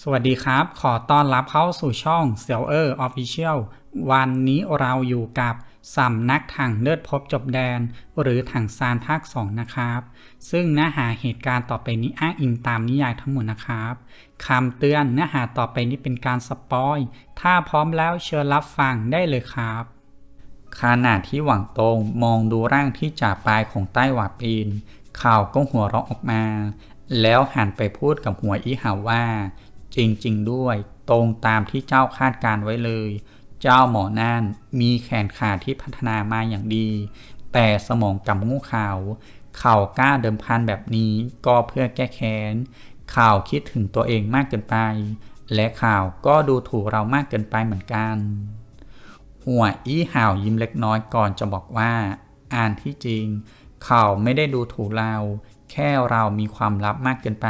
สวัสดีครับ ขอต้อนรับเข้าสู่ช่องเซียวเออร์ออฟฟิเชียลวันนี้เราอยู่กับสำนักถังเลือดพบจบแดน หรือถังซานภาค 2 นะครับ ซึ่งเนื้อหาเหตุการณ์ต่อไปนี้อ้างอิงตามนิยายทั้งหมดนะครับคำเตือนเนื้อหาต่อไปนี้เป็นการสปอย ถ้าพร้อมแล้วเชิญรับฟังได้เลยครับขณะที่หวังตงมองดูร่างที่จ่าปลายของใต้หวาปีน ข่าวก็หัวเราะออกมา แล้วหันไปพูดกับหัวอีหาว่า จริง ๆ ด้วย ตรงตามที่เจ้าคาดการไว้เลย เจ้าหมอนั่นมีแขนขาที่พัฒนามาอย่างดี แต่สมองกำงูข่าวเข่ากล้าเดิมพันแบบนี้ก็เพื่อแก้แค้นข่าวคิดถึงตัวเองมากเกินไป และข่าวก็ดูถูกเรามากเกินไปเหมือนกัน หัวอี้ห่าวยิ้มเล็กน้อยก่อนจะบอกว่า อ่านที่จริงเขาไม่ได้ดูถูกเรา แค่เรามีความลับมากเกินไป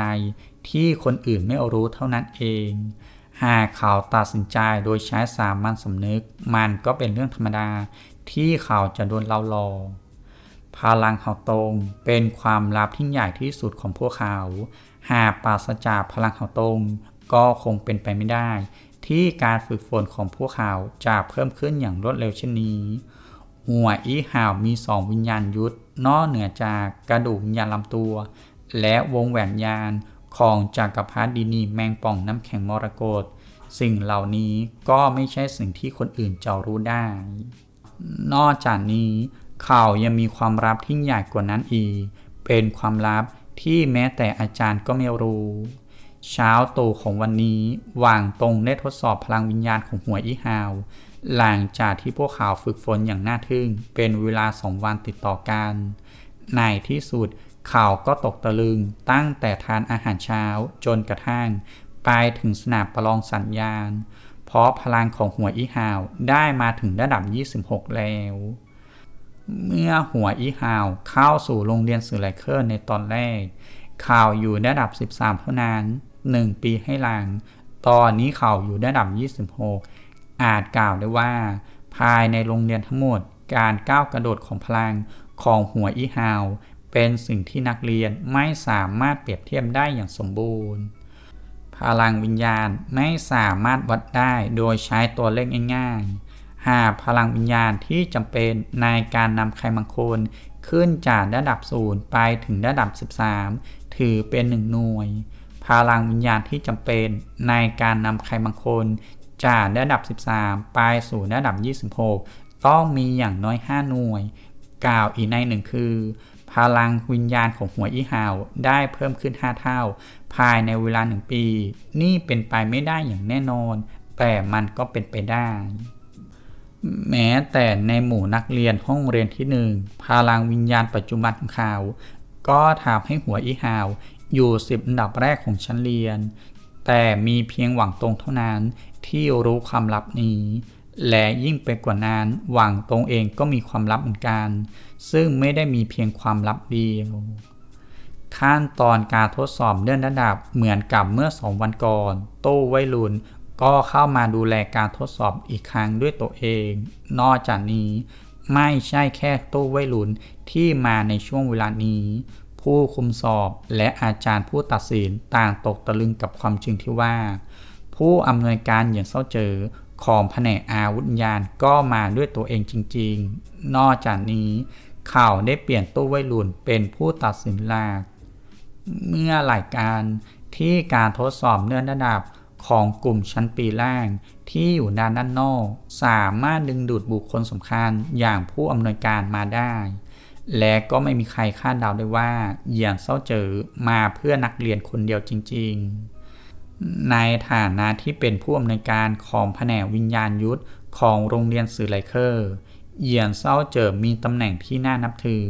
ที่คนอื่นไม่รู้เท่านั้นเอง หากเขาตัดสินใจโดยใช้สามัญสำนึก มันก็เป็นเรื่องธรรมดาที่เขาจะโดนเราหลอกพลังเขาตรงเป็นความลับที่ใหญ่ที่สุดของพวกเขา หากปราศจากพลังเขาตรงก็คงเป็นไปไม่ได้ ที่การฝึกฝนของพวกเขาจะเพิ่มขึ้นอย่างรวดเร็วเช่นนี้ หัวอีห่าวมีสองวิญญาณยุทธนอกเหนือจากกระดูกวิญญาณลำตัว และวงแหวนยาน ของจักรพรรดินีแมงป่องน้ำแข็งมรกตสิ่งเหล่านี้ก็ไม่ใช่สิ่งที่คนอื่นจะรู้ได้ นอกจากนี้เขาวยังมีความลับที่ใหญ่กว่านั้นอีก เป็นความลับที่แม้แต่อาจารย์ก็ไม่รู้ เช้าตู่ของวันนี้วางตรงได้ทดสอบพลังวิญญาณของหัวอีฮาว หลังจากที่พวกเขาฝึกฝนอย่างน่าทึ่ง เป็นเวลาสองวันติดต่อกันในที่สุด เขาก็ตกตะลึงตั้งแต่ทานอาหารเช้าจนกระทั่ง ไปถึงสนามประลองสัญญาณ เพราะพลังของหัวอีฮาวได้มาถึงระดับ 26 แล้ว เมื่อหัวอีฮาวเข้าสู่โรงเรียนสื่อไลเคอร์ในตอนแรก ข่าวอยู่ระดับ 13 เท่านั้น 1 ปีให้หลัง ตอนนี้ข่าวอยู่ระดับ 26 อาจกล่าวได้ว่า ภายในโรงเรียนทั้งหมดการก้าวกระโดดของพลังของหัวอีฮาว เป็นสิ่งที่นักเรียนไม่สามารถเปรียบเทียบได้อย่างสมบูรณ์ พลังวิญญาณไม่สามารถวัดได้โดยใช้ตัวเลขง่ายๆ หากพลังวิญญาณที่จำเป็นในการนำใครบางคนขึ้นจากระดับศูนย์ไปถึงระดับ 13 ถือเป็นหนึ่งหน่วย พลังวิญญาณที่จำเป็นในการนำใครบางคนจากระดับ 13 ไปสู่ระดับ 26 ต้องมีอย่างน้อย 5 หน่วย กล่าวอีกในหนึ่งคือ พลังวิญญาณของหัวอีหาวได้เพิ่มขึ้น 5 เท่า ภายในเวลาหนึ่งปี นี่เป็นไปไม่ได้อย่างแน่นอน แต่มันก็เป็นไปได้ แม้แต่ในหมู่นักเรียนห้องเรียนที่หนึ่งพลังวิญญาณปัจจุบันของเขา ก็ทำให้หัวอีหาว อยู่สิบอันดับแรกของชั้นเรียน แต่มีเพียงหวังตรงเท่านั้นที่รู้ความลับนี้ และยิ่งไปกว่านั้นหวังตรงเองก็มีความลับเหมือนกัน ซึ่งไม่ได้มีเพียงความลับเดียว ขั้นตอนการทดสอบเลื่อนระดับเหมือนกับเมื่อสองวันก่อน โต้ไวรุนก็เข้ามาดูแลการทดสอบอีกครั้งด้วยตัวเอง นอกจากนี้ไม่ใช่แค่โต้ไวรุนที่มาในช่วงเวลานี้ ผู้คุมสอบและอาจารย์ผู้ตัดสินต่างตกตะลึงกับความจริงที่ว่า ผู้อำนวยการอย่างเศร้าเจอ ของแผนกอาวุธยานก็มาด้วยตัวเองจริงๆ นอกจากนี้ข่าวได้เปลี่ยนตู้ไวรุ่นเป็นผู้ตัดสินลักเมื่อรายการที่การทดสอบเลื่อนระดับของกลุ่มชั้นปีล่างที่อยู่ด้านด้านนอก สามารถดึงดูดบุคคลสำคัญอย่างผู้อำนวยการมาได้ และก็ไม่มีใครคาดเดาได้ว่าเหยียนเศร้าเจอมาเพื่อนักเรียนคนเดียวจริง ๆ ในฐานะที่เป็นผู้อำนวยการของแผนกวิญญาณยุทธของโรงเรียนสื่อไลเคอร์เหยียนเศร้าเจอมีตำแหน่งที่น่านับถือ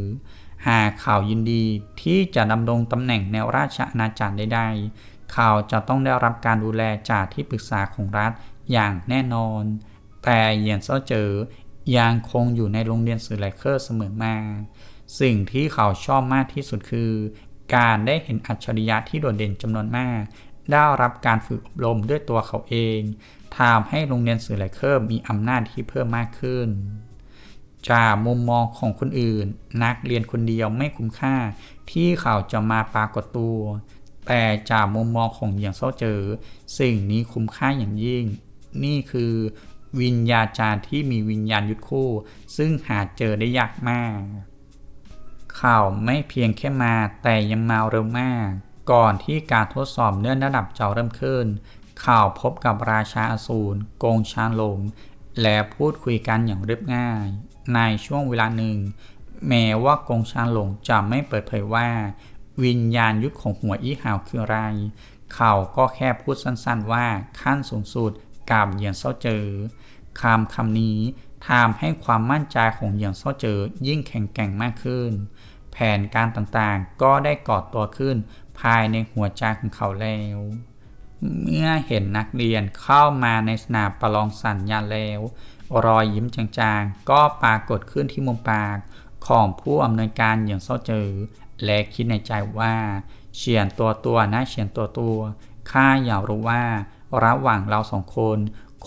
หากข่าวยินดีที่จะดำรงตำแหน่งแนวราชอาณาจักรใดๆข่าวจะต้องได้รับการดูแลจากที่ปรึกษาของรัฐอย่างแน่นอน แต่เหยียนเศร้าเจอยังคงอยู่ในโรงเรียนสื่อไลเคอร์เสมอมา สิ่งที่เขาชอบมากที่สุดคือ การได้เห็นอัจฉริยะที่โดดเด่นจำนวนมาก ได้รับการฝึกอบรมด้วยตัวเขาเองทำให้โรงเรียนสื่อไลเคอร์มีอำนาจที่เพิ่มมากขึ้น จากมุมมองของคนอื่น นักเรียนคนเดียวไม่คุ้มค่า ที่เขาจะมาปรากฏตัว แต่จากมุมมองของเหยียงเซาเจอ สิ่งนี้คุ้มค่าอย่างยิ่ง นี่คือวิญญาจารย์ที่มีวิญญาณยุทธคู่ ซึ่งหาเจอได้ยากมาก เขาไม่เพียงแค่มาแต่ยังมาเร็วมาก ก่อนที่การทดสอบเนื่อนระดับจ้าเริ่มขึ้น ข่าวพบกับราชาอสูรโกงชานหลงและพูดคุยกันอย่างเรียบง่าย ในช่วงเวลาหนึ่ง แม้ว่ากงชานหลงจะไม่เปิดเผยว่า วิญญาณยุทธของหัวอี้หาวคืออะไร เขาก็แค่พูดสั้นๆว่าขั้นสูงสุดกับเหยียนเซาเจอคำคำนี้ทำให้ความมั่นใจของเหยียนเซาเจอยิ่งแข็งแกร่งมากขึ้น แผนการต่างๆก็ได้ก่อตัวขึ้น ภายในหัวใจของเขาแล้ว เมื่อเห็นนักเรียนเข้ามาในสนามประลองสัญญาแล้ว รอยยิ้มจางๆ ก็ปรากฏขึ้นที่มุมปากของผู้อำนวยการอย่างเศร้าเจอ และคิดในใจว่าเฉียนตัวตัวนะเฉียนตัวตัวข้าอยากรู้ว่าระหว่างเราสองคน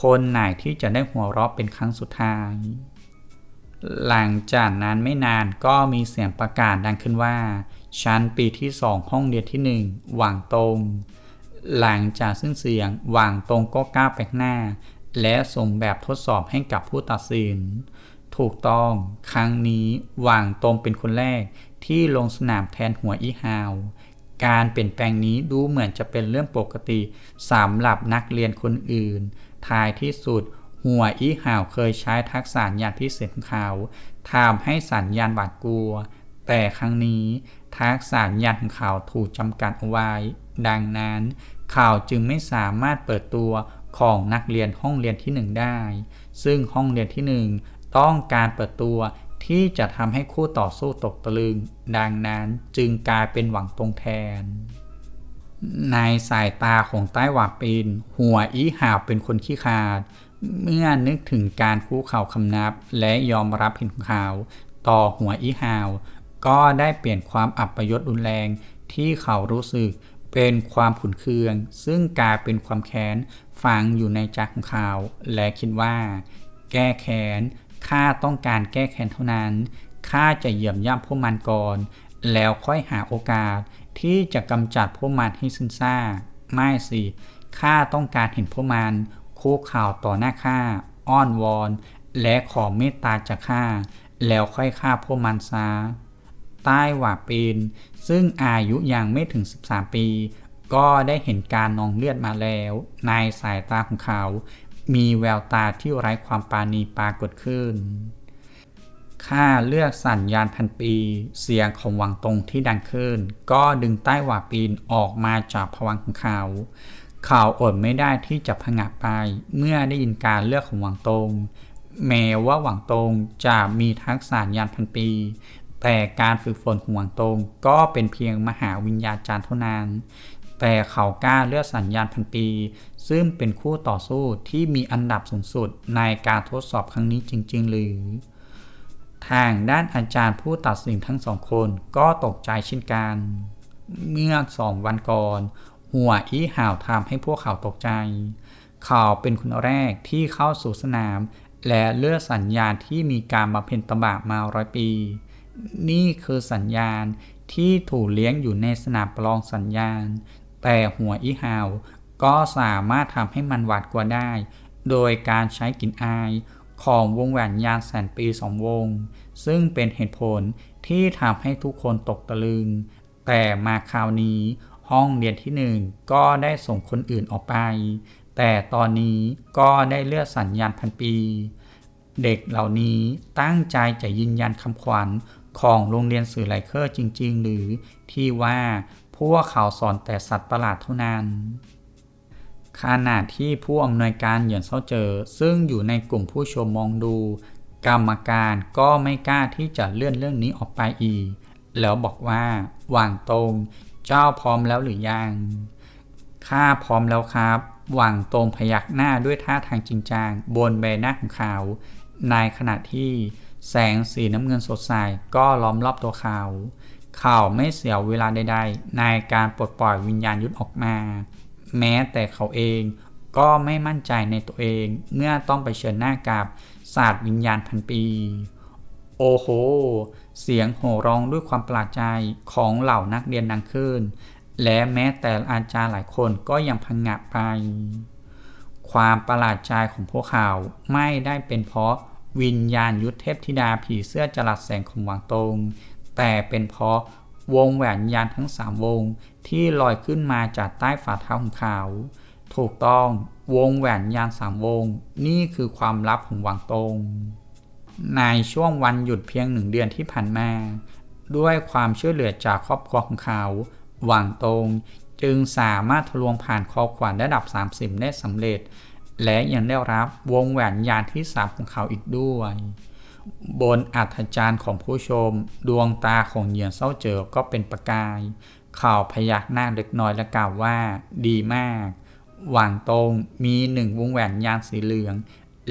คนไหนที่จะได้หัวเราะเป็นครั้งสุดท้าย หลังจากนั้นไม่นานก็มีเสียงประกาศดังขึ้นว่า ชั้นปีที่สองห้องเรียนที่หนึ่งหว่างตรง หลังจากซึ่งเสียงหว่างตรงก็ก้าวไปข้างหน้า และส่งแบบทดสอบให้กับผู้ตัดสิน ถูกต้อง ครั้งนี้หว่างตรงเป็นคนแรกที่ลงสนามแทนหัวอีฮาวการเปลี่ยนแปลงนี้ดูเหมือนจะเป็นเรื่องปกติสำหรับนักเรียนคนอื่น ท้ายที่สุด หัวอีห่าวเคยใช้ทักษะญาณพิเศษของเขาทำให้สัญญาณหวาดกลัว แต่ครั้งนี้ทักษะญาณของเขาถูกจำกัดเอาไว้ ดังนั้นเขาจึงไม่สามารถเปิดตัวของนักเรียนห้องเรียนที่หนึ่งได้ ซึ่งห้องเรียนที่หนึ่งต้องการเปิดตัวที่จะทำให้คู่ต่อสู้ตกตะลึง ดังนั้นจึงกลายเป็นหวังตรงแทน ในสายตาของใต้หวาปิน หัวอีหาวเป็นคนขี้ขาด เมื่อนึกถึงการคู่เข่าคำนับ และยอมรับผิดของเขาต่อหัวอีหาว ก็ได้เปลี่ยนความอับประยศรุนแรงที่เขารู้สึกเป็นความขุนเคือง ซึ่งกลายเป็นความแค้นฝังอยู่ในใจของเขาและคิดว่า แก้แค้นข้าต้องการแก้แค้นเท่านั้นข้าจะเหยียบย่ำพวกมันก่อน แล้วค่อยหาโอกาสที่จะกำจัดพวกมันให้สิ้นซากไม่สิข้าต้องการเห็นพวกมัน คุกเข่าต่อหน้าข้าอ้อนวอน และขอเมตตาจากข้าแล้วค่อยฆ่าพวกมันซะใต้หว่าปีน ซึ่งอายุยังไม่ถึง 13 ปี ก็ได้เห็นการนองเลือดมาแล้ว ในสายตาของเขา มีแววตาที่ไร้ความปราณีปรากฏขึ้นข้าเลือกสัญญาณพันปี เสียงของวังตรงที่ดังขึ้น ก็ดึงใต้หว่าปีนออกมาจากผวังของเขา ขาอดไม่ได้ที่จะผงะไป เมื่อได้ยินการเลือกของหวังตง แม้ว่าหวังตงจะมีทักษะญาณพันปี แต่การฝึกฝนของหวังตงก็เป็นเพียงมหาวิญญาจารย์เท่านั้น แต่เขากล้าเลือกสัญญาณพันปี ซึ่งเป็นคู่ต่อสู้ที่มีอันดับสูงสุดในการทดสอบครั้งนี้จริง ๆ หรือ ทางด้านอาจารย์ผู้ตัดสินทั้งสองคนก็ตกใจเช่นกัน เมื่อสองวันก่อน หัวอีห่าวทำให้พวกเขาตกใจ เขาเป็นคนแรกที่เข้าสู่สนาม และเลือกสัญญาณที่มีการบำเพ็ญตบะมาร้อยปี นี่คือสัญญาณที่ถูกเลี้ยงอยู่ในสนามปลองสัญญาณ แต่หัวอีห่าวก็สามารถทำให้มันหวาดกลัวได้ โดยการใช้กลิ่นอายของวงแหวนยานแสนปีสองวง ซึ่งเป็นเหตุผลที่ทำให้ทุกคนตกตะลึง แต่มาคราวนี้ ห้องเรียนที่หนึ่งก็ได้ส่งคนอื่นออกไป แต่ตอนนี้ก็ได้เลือกสัญญาณพันปี เด็กเหล่านี้ตั้งใจจะยืนยันคำขวัญของโรงเรียนสื่อไลเคอร์จริง ๆ หรือที่ว่าพวกเขาสอนแต่สัตว์ประหลาดเท่านั้นขณะที่ผู้อำนวยการเหยียนเซาเจอ ซึ่งอยู่ในกลุ่มผู้ชมมองดู กรรมการก็ไม่กล้าที่จะเลื่อนเรื่องนี้ออกไปอีก แล้วบอกว่า หว่างตรง เจ้าพร้อมแล้วหรือยัง ข้าพร้อมแล้วครับ หว่างตรงพยักหน้าด้วยท่าทางจริงจังบนใบหน้าของเขาในขณะที่แสงสีน้ำเงินสดใสก็ล้อมรอบตัวเขา เขาไม่เสียเวลาใดๆ ในการปลดปล่อยวิญญาณยุทธออกมา แม้แต่เขาเองก็ไม่มั่นใจในตัวเอง เมื่อต้องไปเชิญหน้ากับศาสตร์วิญญาณพันปี โอ้โห เสียงโห่ร้องด้วยความประหลาดใจของเหล่านักเรียนดังขึ้น และแม้แต่อาจารย์หลายคนก็ยังพังงะไป ความประหลาดใจของพวกเขาไม่ได้เป็นเพราะวิญญาณยุทธเทพธิดาผีเสื้อจรัสแสงของหวังตง แต่เป็นเพราะวงแหวนยานทั้งสามวงที่ลอยขึ้นมาจากใต้ฝ่าเท้าของเขา ถูกต้องวงแหวนยานสามวง นี่คือความลับของหวังตง ในช่วงวันหยุดเพียงหนึ่งเดือนที่ผ่านมา ด้วยความช่วยเหลือจากครอบครัวของเขา หวังตรงจึงสามารถทะลวงผ่านคอขวานระดับ 30 ได้สำเร็จ และยังได้รับวงแหวนยานที่สามของเขาอีกด้วย บนอัฐจารย์ของผู้ชม ดวงตาของเหยียนเศร้าเจอก็เป็นประกาย ข่าวพยักหน้าเล็กน้อยและกล่าวว่า ดีมาก หว่างตรงมีหนึ่งวงแหวนยานสีเหลือง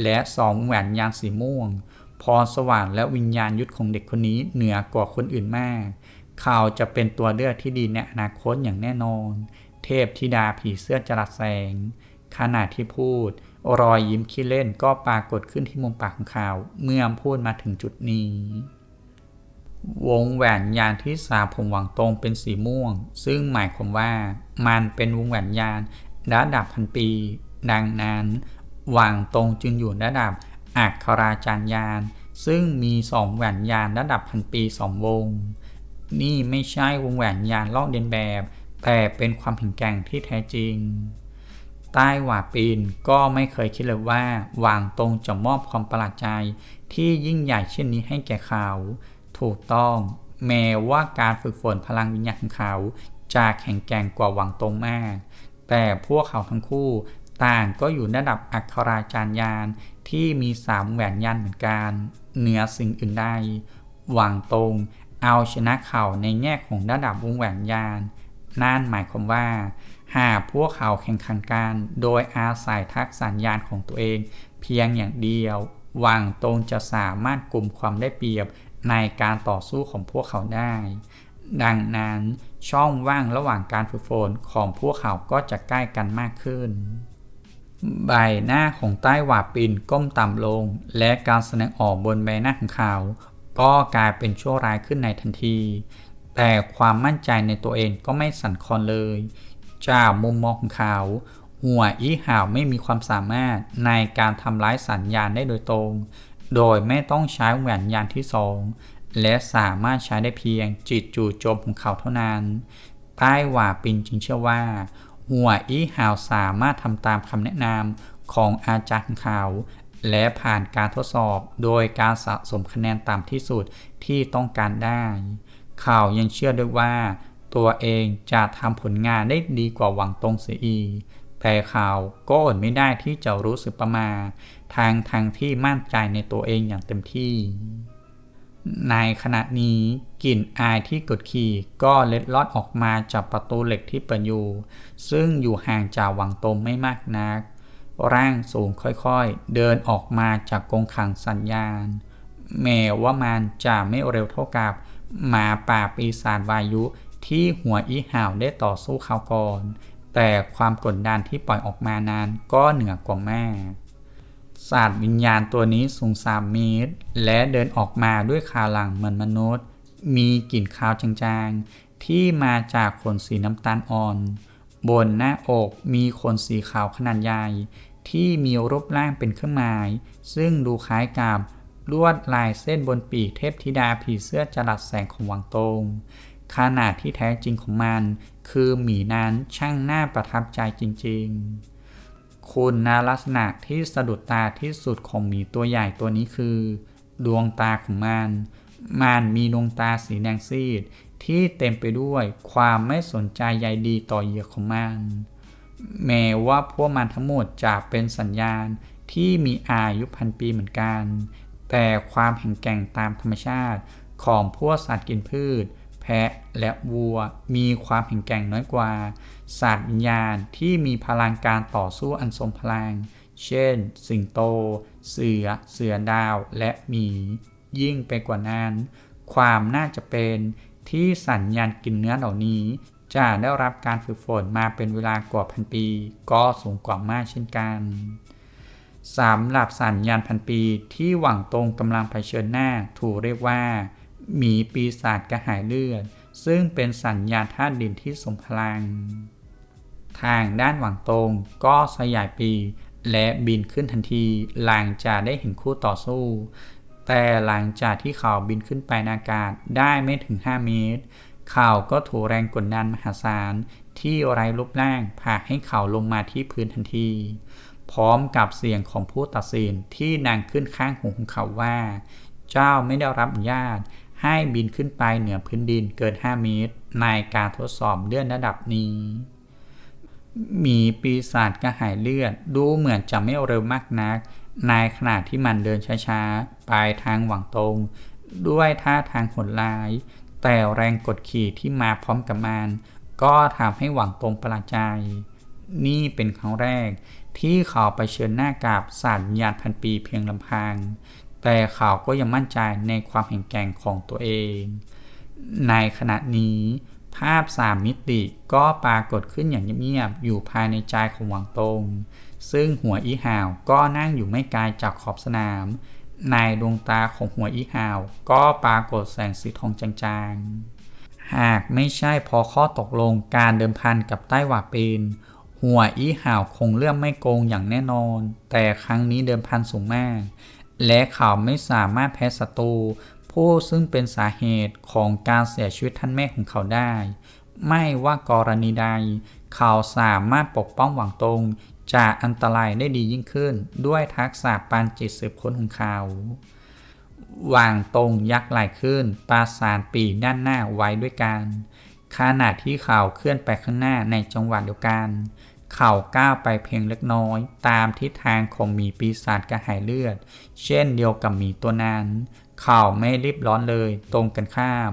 และสองวงแหวนยานสีม่วง พรสว่างและวิญญาณยุทธของเด็กคนนี้เหนือกว่าคนอื่นมากข่าวจะเป็นตัวเลือกที่ดีในอนาคตอย่างแน่นอน เทพธิดาผีเสื้อจรัสแสง ขณะที่พูด รอยยิ้มขี้เล่นก็ปรากฏขึ้นที่มุมปากของเขาเมื่อพูดมาถึงจุดนี้ วงแหวนยานที่สาผมหวังตรงเป็นสีม่วง ซึ่งหมายความว่ามันเป็นวงแหวนยานระดับพันปี ดังนั้นหวังตรงจึงอยู่ระดับ อักขราจารยาน ซึ่งมีสองแหวนยานระดับพันปีสองวง นี่ไม่ใช่วงแหวนยานลอกเลียนแบบ แต่เป็นความแข็งแกร่งที่แท้จริง ใต้หว่าปีนก็ไม่เคยคิดเลยว่าหวางตรงจะมอบความประหลาดใจ ที่ยิ่งใหญ่เช่นนี้ให้แก่เขา ถูกต้องแม้ว่าการฝึกฝนพลังวิญญาณของเขาจะแข็งแกร่งกว่าหวังตรงมาก แต่พวกเขาทั้งคู่ต่างก็อยู่ระดับอัคราจารยาน ที่มีสามแหวนยันเหมือนกัน เหนือสิ่งอื่นใดหวังตรงเอาชนะเขาในแง่ของระดับวงแหวนยานนั่นหมายความว่า หากพวกเขาแข่งขันกัน โดยอาศัยทักษะญาณของตัวเอง เพียงอย่างเดียวหวังตรงจะสามารถกลุ่มความได้เปรียบในการต่อสู้ของพวกเขาได้ ดังนั้นช่องว่างระหว่างการฝึกฝนของพวกเขาก็จะใกล้กันมากขึ้น ใบหน้าของใต้หวาปินก้มต่ำลง และการแสดงออกบนใบหน้าของเขา ก็กลายเป็นชั่วร้ายขึ้นในทันที แต่ความมั่นใจในตัวเองก็ไม่สั่นคลอนเลย จากมุมมองของเขา หัวอีห่าวไม่มีความสามารถในการทำร้ายสัญญาณได้โดยตรง โดยไม่ต้องใช้แหวนยานที่สองและสามารถใช้ได้เพียงจิตจู่โจมของเขาเท่านั้น ใต้หว่าปินจึงเชื่อว่า หัวอีหาวสามารถทำตามคำแนะนำของอาจารย์ของเขาและผ่านการทดสอบโดยการสะสมคะแนนต่ำที่สุดที่ต้องการได้เขายังเชื่อด้วยว่า ตัวเองจะทำผลงานได้ดีกว่าหวังตรงเสียอีกแต่เขาก็อดไม่ได้ที่จะรู้สึกประมาททางทางที่มั่นใจในตัวเองอย่างเต็มที่ ในขณะนี้กลิ่นอายที่กดขี่ก็เล็ดลอดออกมาจากประตูเหล็กที่เปิดอยู่ ซึ่งอยู่ห่างจากวังตรงไม่มากนัก ร่างสูงค่อยๆ เดินออกมาจากกรงขังสัญญาณ แม้ว่ามันจะไม่เร็วเท่ากับหมาป่าปีศาจวายุที่หัวอีห่าวได้ต่อสู้เขาก่อน แต่ความกดดันที่ปล่อยออกมานั้นก็เหนือกว่าแม่ ศาสตร์วิญญาณตัวนี้สูงสามเมตร และเดินออกมาด้วยขาหลังเหมือนมนุษย์ มีกลิ่นคาวจางๆ ที่มาจากขนสีน้ำตาลอ่อน บนหน้าอกมีขนสีขาวขนาดใหญ่ ที่มีรูปร่างเป็นเครื่องหมาย ซึ่งดูคล้ายกับลวดลายเส้นบนปีกเทพธิดาผีเสื้อจรัสแสงของวังตงขนาดที่แท้จริงของมัน คือหมีนั้นช่างน่าประทับใจจริง ๆ คุณลักษณะที่สะดุดตาที่สุดของหมีตัวใหญ่ตัวนี้คือ ดวงตาของมัน มันมีดวงตาสีแดงซีด ที่เต็มไปด้วยความไม่สนใจใยดีต่อเหยื่อของมัน แม้ว่าพวกมันทั้งหมดจะเป็นสัญญาณที่มีอายุพันปีเหมือนกัน แต่ความแข็งแกร่งตามธรรมชาติของพวกสัตว์กินพืช แพะและวัว มีความแข็งแกร่งน้อยกว่าสัตว์วิญญาณที่มีพลังการต่อสู้อันทรงพลัง เช่น สิงโต เสือ เสือดาว และหมี ยิ่งไปกว่านั้น ความน่าจะเป็นที่สัญญาณกินเนื้อเหล่านี้ จะได้รับการฝึกฝนมาเป็นเวลากว่าพันปี ก็สูงกว่ามากเช่นกันสำหรับสัญญาณพันปีที่หวังตรงกำลังเผชิญหน้าถูกเรียกว่า หมีปีศาจกระหายเลือด ซึ่งเป็นสัญญาณธาตุดินที่สมพลัง ทางด้านหวังตรงก็สยายปีและบินขึ้นทันทีหลังจากได้เห็นคู่ต่อสู้ แต่หลังจากที่เขาบินขึ้นไปในอากาศได้ไม่ถึง 5 เมตร เขาก็ถูกแรงกดดันมหาศาลที่ไร้รูปร่างผลักให้เขาลงมาที่พื้นทันที พร้อมกับเสียงของผู้ตัดสินที่ดังขึ้นข้างหูของเขาว่า เจ้าไม่ได้รับอนุญาต ให้บินขึ้นไปเหนือพื้นดินเกิน 5 เมตร ในการทดสอบเลื่อนระดับนี้มีปีศาจกระหายเลือด ดูเหมือนจะไม่เร็วมากนัก ในขณะที่มันเดินช้าๆ ไปทางหวังตรง ด้วยท่าทางโหดร้าย แต่แรงกดขี่ที่มาพร้อมกับมัน ก็ทำให้หวังตรงประหลาดใจ นี่เป็นครั้งแรกที่เขาไปเชิญหน้ากับสัตว์วิญญาณพันปีเพียงลำพัง แต่เขาก็ยังมั่นใจในความแข็งแกร่งของตัวเอง ในขณะนี้ภาพสามมิติก็ปรากฏขึ้นอย่างเงียบๆอยู่ภายในใจของหวังตง ซึ่งหัวอีห่าวก็นั่งอยู่ไม่ไกลจากขอบสนาม ในดวงตาของหัวอีห่าวก็ปรากฏแสงสีทองจางๆ หากไม่ใช่พอข้อตกลงการเดิมพันกับใต้หว่าเป็น หัวอีห่าวคงเลือกไม่โกงอย่างแน่นอน แต่ครั้งนี้เดิมพันสูงมาก และเขาไม่สามารถแพ้ศัตรูผู้ซึ่งเป็นสาเหตุของการเสียชีวิตท่านแม่ของเขาได้ ไม่ว่ากรณีใด เขาสามารถปกป้องหวังตรงจากอันตรายได้ดียิ่งขึ้น ด้วยทักษะปานจิตสืบค้นของเขาหวางตรงยักไหลขึ้น ปราสานปีด้านหน้าไว้ด้วยกัน ขณะที่เขาเคลื่อนไปข้างหน้าในจังหวะเดียวกัน เขาก้าวไปเพียงเล็กน้อย ตามทิศทางของหมีปีศาจกระหายเลือด เช่นเดียวกับหมีตัวนั้น เขาไม่รีบร้อนเลย ตรงกันข้าม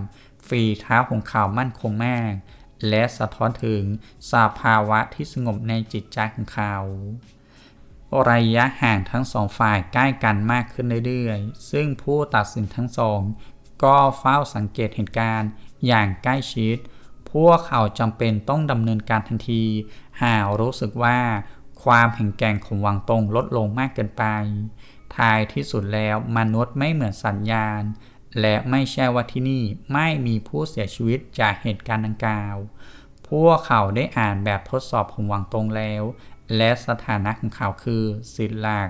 ฝีเท้าของเขามั่นคงมาก และสะท้อนถึงสภาวะที่สงบในจิตใจของเขาระยะห่างทั้งสองฝ่ายใกล้กันมากขึ้นเรื่อยๆ ซึ่งผู้ตัดสินทั้งสอง ก็เฝ้าสังเกตเหตุการณ์อย่างใกล้ชิด พวกเขาจำเป็นต้องดำเนินการทันที หากรู้สึกว่าความแข็งแกร่งของวังตรงลดลงมากเกินไป ท้ายที่สุดแล้วมนุษย์ไม่เหมือนสัญญาณ และไม่ใช่ว่าที่นี่ไม่มีผู้เสียชีวิตจากเหตุการณ์ดังกล่าว พวกเขาได้อ่านแบบทดสอบของวังตรงแล้ว และสถานะของเขาคือสิทธิหลัก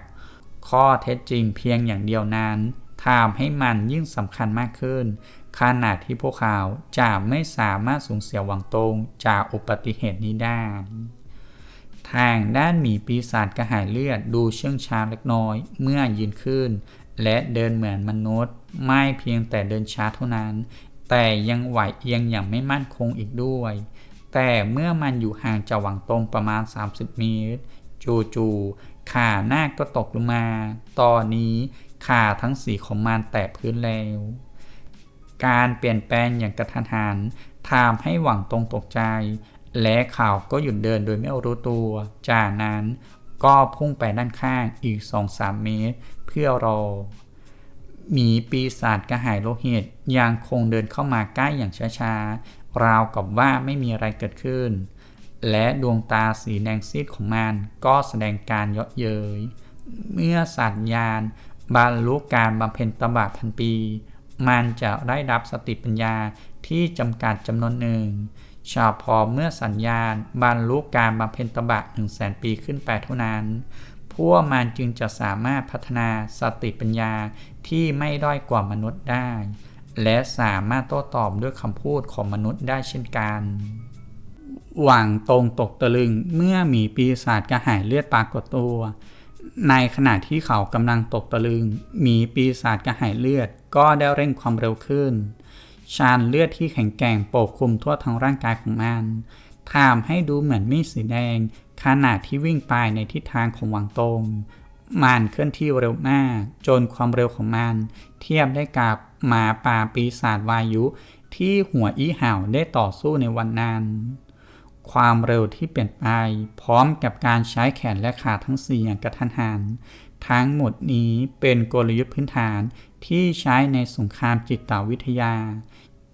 ข้อเท็จจริงเพียงอย่างเดียวนั้นทำให้มันยิ่งสำคัญมากขึ้นขนาดที่พวกเขาจะไม่สามารถสูญเสียวังตรงจากอุบัติเหตุนี้ได้ ทางด้านหมีปีศาจกระหายเลือดดูเชื่องช้าเล็กน้อย เมื่อยืนขึ้น และเดินเหมือนมนุษย์ ไม่เพียงแต่เดินช้าเท่านั้น แต่ยังไหวเอียงอย่างไม่มั่นคงอีกด้วย แต่เมื่อมันอยู่ห่างจากหวังตรงประมาณ 30 เมตร จู่ๆขาหน้าก็ตกลงมา ตอนนี้ขาทั้งสีของมันแตะพื้นแล้ว การเปลี่ยนแปลงอย่างกระทันหันทำให้หวังตรงตกใจ และเขาก็หยุดเดินโดยไม่รู้ตัว จากนั้นก็พุ่งไปด้านข้างอีก 2-3 เมตร เพื่อรอหมีปีศาจกระหายโลหิตยังคงเดินเข้ามาใกล้อย่างช้าๆ ราวกับว่าไม่มีอะไรเกิดขึ้น และดวงตาสีแดงซีดของมันก็แสดงการเยาะเย้ย เมื่อสัตว์ยานบรรลุการบำเพ็ญตบะพันปี มันจะได้รับสติปัญญาที่จำกัดจำนวนหนึ่ง เฉพาะเมื่อสัญญาณบรรลุการบำเพ็ญตบะหนึ่งแสนปีขึ้นไปเท่านั้น พวกมันจึงจะสามารถพัฒนาสติปัญญาที่ไม่ด้อยกว่ามนุษย์ได้ และสามารถโต้ตอบด้วยคำพูดของมนุษย์ได้เช่นกันหวังตรงตกตะลึงเมื่อมีปีศาจกระหายเลือดปรากฏตัว ในขณะที่เขากำลังตกตะลึงมีปีศาจกระหายเลือดก็ได้เร่งความเร็วขึ้น ชานเลือดที่แข็งแกร่งปกคลุมทั่วทั้งร่างกายของมันทำให้ดูเหมือนมีดสีแดงขณะที่วิ่งไปในทิศทางของวังตรงมันเคลื่อนที่เร็วมากจนความเร็วของมัน เทียบได้กับหมาป่าปีศาจวายุ ที่หัวอีห่าวได้ต่อสู้ในวันนั้น ความเร็วที่เปลี่ยนไป พร้อมกับการใช้แขนและขาทั้งสี่อย่างกระทันหันทั้งหมดนี้เป็นกลยุทธ์พื้นฐาน ที่ใช้ในสงครามจิตวิทยา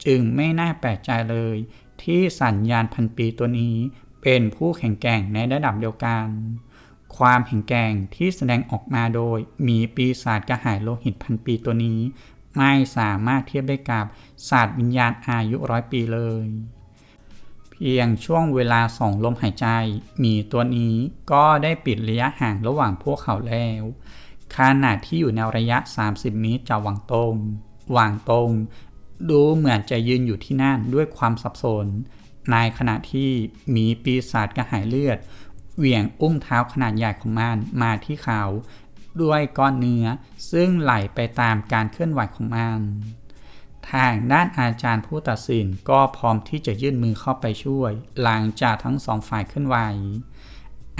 จึงไม่น่าแปลกใจเลย ที่สัญญาณพันปีตัวนี้เป็นผู้แข็งแกร่งในระดับเดียวกัน ความแข็งแกร่งที่แสดงออกมาโดย มีปีศาจกระหายโลหิตพันปีตัวนี้ ไม่สามารถเทียบได้กับศาสตร์วิญญาณอายุร้อยปีเลย เพียงช่วงเวลาสองลมหายใจหมีตัวนี้ก็ได้ปิดระยะห่างระหว่างพวกเขาแล้ว ขณะที่อยู่ในระยะ 30 เมตรจากหวังตงหวังตงดูเหมือนจะยืนอยู่ที่นั่นด้วยความสับสน ในขณะที่มีปีศาจกระหายเลือด เหวี่ยงอุ้งเท้าขนาดใหญ่ของมันมาที่เขา ด้วยก้อนเนื้อซึ่งไหลไปตามการเคลื่อนไหวของมันทางด้านอาจารย์ผู้ตัดสินก็พร้อมที่จะยื่นมือเข้าไปช่วย หลังจากทั้งสองฝ่ายเคลื่อนไหว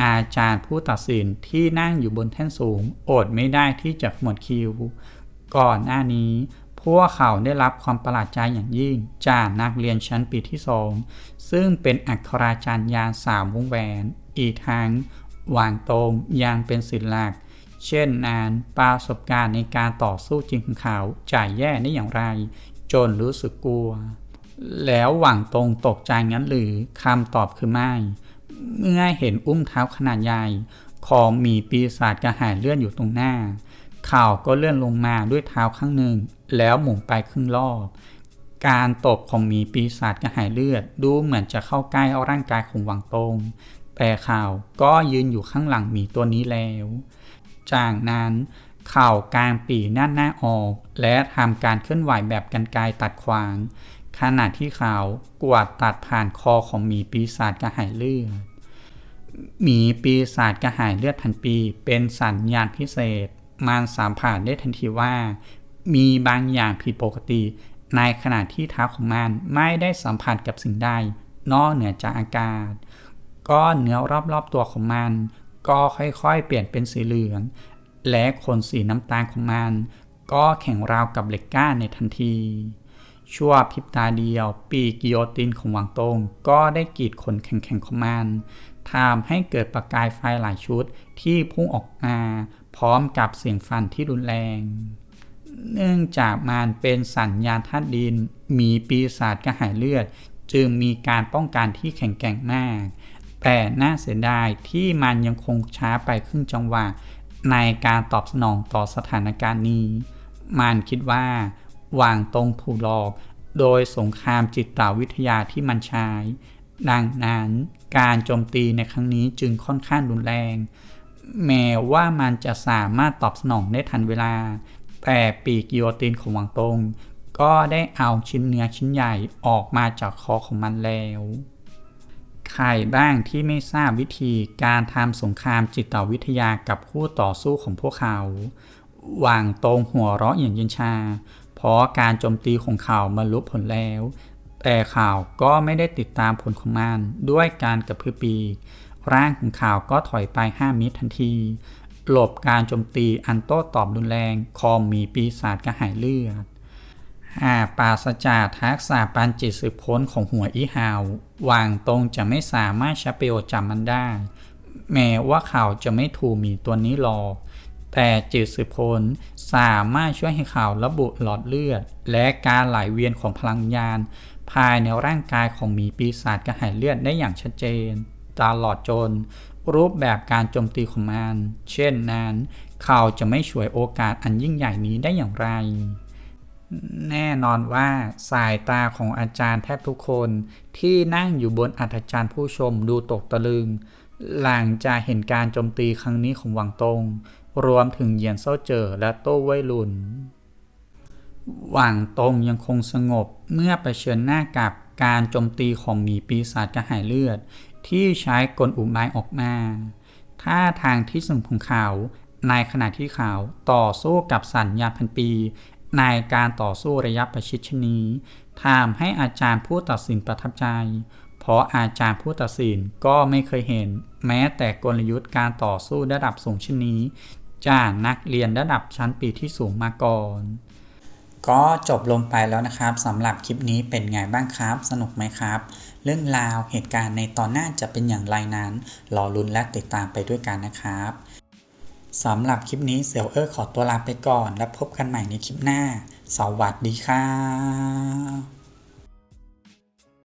อาจารย์ผู้ตัดสินที่นั่งอยู่บนแท่นสูง อดไม่ได้ที่จะหมดคิว ก่อนหน้านี้ พวกเขาได้รับความประหลาดใจอย่างยิ่ง จากนักเรียนชั้นปีที่สองซึ่งเป็นอัคราจารย์ยานสามวงแหวน อีกทั้งวางตรงยังเป็นศิลหลัก เช่นนานประสบการณ์ในการต่อสู้จริงของเขาจ่ายแย่ได้อย่างไร จนรู้สึกกลัว แล้วหวังตรงตกใจงั้นหรือคำตอบคือไม่ เมื่อเห็นอุ้มเท้าขนาดใหญ่ของมีปีศาจกระหายเลื่อนอยู่ตรงหน้า เข่าก็เลื่อนลงมาด้วยเท้าข้างหนึ่ง แล้วหมุนไปครึ่งรอบ การตบของมีปีศาจกระหายเลือด ดูเหมือนจะเข้าใกล้เอาร่างกายของหวังตง แต่ข่าวก็ยืนอยู่ข้างหลังหมีตัวนี้แล้ว จากนั้นเข่ากลางปีหน้าหน้าออก และทำการเคลื่อนไหวแบบกันไกตัดขวาง ขณะที่เขากวาดตัดผ่านคอของหมีปีศาจกระหายเลือด หมีปีศาจกระหายเลือดพันปี เป็นสัญญาณพิเศษมันสามผ่านได้ทันทีว่า มีบางอย่างผิดปกติ ในขณะที่เท้าของมันไม่ได้สัมผัสกับสิ่งใดนอกเหนือจากอากาศ ก้อนเนื้อรอบๆตัวของมัน ก็ค่อยๆ เปลี่ยนเป็นสีเหลือง และขนสีน้ำตาลของมัน ก็แข็งราวกับเหล็กก้านในทันทีชั่วพริบตาเดียว ปีกกิโยตินของหวังตงก็ได้กรีดขนแข็งๆของมัน ทำให้เกิดประกายไฟหลายชุดที่พุ่งออกมาพร้อมกับเสียงฟันที่รุนแรง เนื่องจากมันเป็นสัญญาณธาตุดิน มีปีศาจกระหายเลือด จึงมีการป้องกันที่แข็งแกร่งมาก แต่น่าเสียดายที่มันยังคงช้าไปครึ่งจังหวะในการตอบสนองต่อสถานการณ์นี้ มันคิดว่า วางตรงถูกหลอก โดยสงครามจิตวิทยาที่มันใช้ ดังนั้นการโจมตีในครั้งนี้จึงค่อนข้างรุนแรง แม้ว่ามันจะสามารถตอบสนองได้ทันเวลา แต่ปีกกิโยตินของหวังตง ก็ได้เอาชิ้นเนื้อชิ้นใหญ่ออกมาจากคอของมันแล้วใครบ้างที่ไม่ทราบวิธีการทำสงครามจิตวิทยากับคู่ต่อสู้ของพวกเขาวางตรงหัวเราะอย่างเย็นชา เพราะการโจมตีของเขามาลุผลแล้ว แต่ข่าวก็ไม่ได้ติดตามผลของมันด้วยการกระพือปีกร่างของข่าวก็ถอยไป5เมตรทันที หลบการโจมตีอันโต้ตอบรุนแรงของมีปีศาจกระหายเลือดหากปราศจากทักษะปัญจิตสืบพ้นของหัวอีหาววางตรงจะไม่สามารถใช้ปโยจากมันได้ แม้ว่าเขาจะไม่ถูกมีตัวนี้หรอกแต่จิตสืบพ้นสามารถช่วยให้เขาระบุหลอดเลือด และการไหลเวียนของพลังยาน ภายในร่างกายของหมีปีศาจกระหายเลือดได้อย่างชัดเจน ตลอดจน รูปแบบการโจมตีของมัน เช่นนั้น เขาจะไม่ช่วยโอกาสอันยิ่งใหญ่นี้ได้อย่างไร แน่นอนว่าสายตาของอาจารย์แทบทุกคนที่นั่งอยู่บนอัฐจารย์ผู้ชมดูตกตะลึง หลังจากเห็นการโจมตีครั้งนี้ของหวังตง รวมถึงเหยียนเซาเจอและโต้ไวยลุน หวังตรงยังคงสงบเมื่อไปเชิญหน้ากับการโจมตีของหมีปีศาจกระหายเลือด ที่ใช้กลอุบายออกมาท่าทางที่สงของเขาในขณะที่เขาต่อสู้กับสัญญาพันปี ในการต่อสู้ระยะประชิดชนีทำให้อาจารย์ผู้ตัดสินประทับใจ เพราะอาจารย์ผู้ตัดสินก็ไม่เคยเห็น แม้แต่กลยุทธ์การต่อสู้ระดับสูงชนนี้ จากนักเรียนระดับชั้นปีที่สูงมาก่อน ก็จบลงไปแล้วนะครับสำหรับคลิปนี้เป็นไงบ้างครับ สนุกไหมครับ เรื่องราวเหตุการณ์ในตอนหน้าจะเป็นอย่างไรนั้น รอลุ้นและติดตามไปด้วยกันนะครับสำหรับคลิปนี้เซลเออร์ขอตัวลาไปก่อน แล้วพบกันใหม่ในคลิปหน้า สวัสดีครับ